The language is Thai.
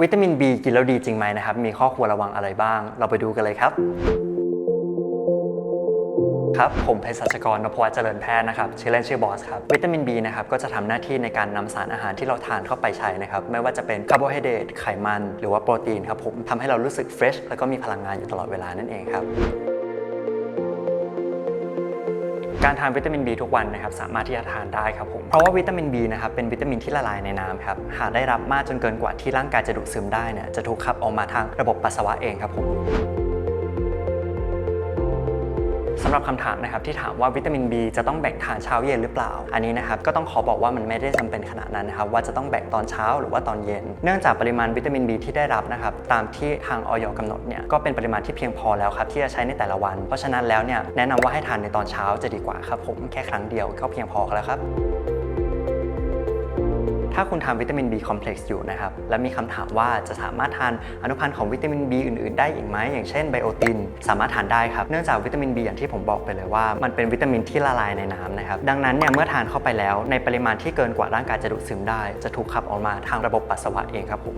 วิตามิน B กินแล้วดีจริงไหมนะครับ มีข้อควรระวังอะไรบ้าง เราไปดูกันเลยครับ ครับ ผมเภสัชกรนพวัฒน์เจริญแพทย์นะครับ ชื่อเล่นชื่อบอสครับ วิตามิน B นะครับ ก็จะทำหน้าที่ในการนำสารอาหารที่เราทานเข้าไปใช้นะครับ ไม่ว่าจะเป็นคาร์โบไฮเดรต ไขมัน หรือว่าโปรตีนครับผมทำให้เรารู้สึกเฟรชแล้วก็มีพลังงานอยู่ตลอดเวลานั่นเองครับ การทานวิตามิน B ทุกวันนะครับสามารถที่จะทานได้ครับผม เพราะว่าวิตามิน B นะครับเป็นวิตามินที่ละลายในน้ำครับหากได้รับมากจนเกินกว่าที่ร่างกายจะดูดซึมได้เนี่ยจะถูกขับออกมาทางระบบปัสสาวะเองครับผม สำหรับคำถามนะครับที่ถามว่าวิตามิน B จะต้องแบ่งทานเช้าเย็นหรือเปล่า อันนี้นะครับก็ต้องขอบอกว่ามันไม่ได้จำเป็นขนาดนั้นนะครับว่าจะต้องแบ่งตอนเช้าหรือว่าตอนเย็น เนื่องจากปริมาณวิตามิน B ที่ได้รับนะครับตามที่ทางออยกำหนดเนี่ยก็เป็นปริมาณที่เพียงพอแล้วครับที่จะใช้ในแต่ละวัน เพราะฉะนั้นแล้วเนี่ยแนะนำว่าให้ทานในตอนเช้าจะดีกว่าครับผมแค่ครั้งเดียวก็เพียงพอแล้วครับ ถ้าคุณทานวิตามิน B คอมเพล็กซ์อยู่นะครับ และมีคำถามว่าจะสามารถทานอนุพันธ์ของวิตามิน B อื่น ๆ ได้อีกไหมอย่างเช่นไบโอติน สามารถทานได้ครับ เนื่องจากวิตามิน B อย่างที่ผมบอกไปเลยว่า มันเป็นวิตามินที่ละลายในน้ำนะครับ ดังนั้นเนี่ยเมื่อทานเข้าไปแล้ว ในปริมาณที่เกินกว่าร่างกายจะดูดซึมได้ จะถูกขับออกมาทางระบบปัสสาวะเองครับผม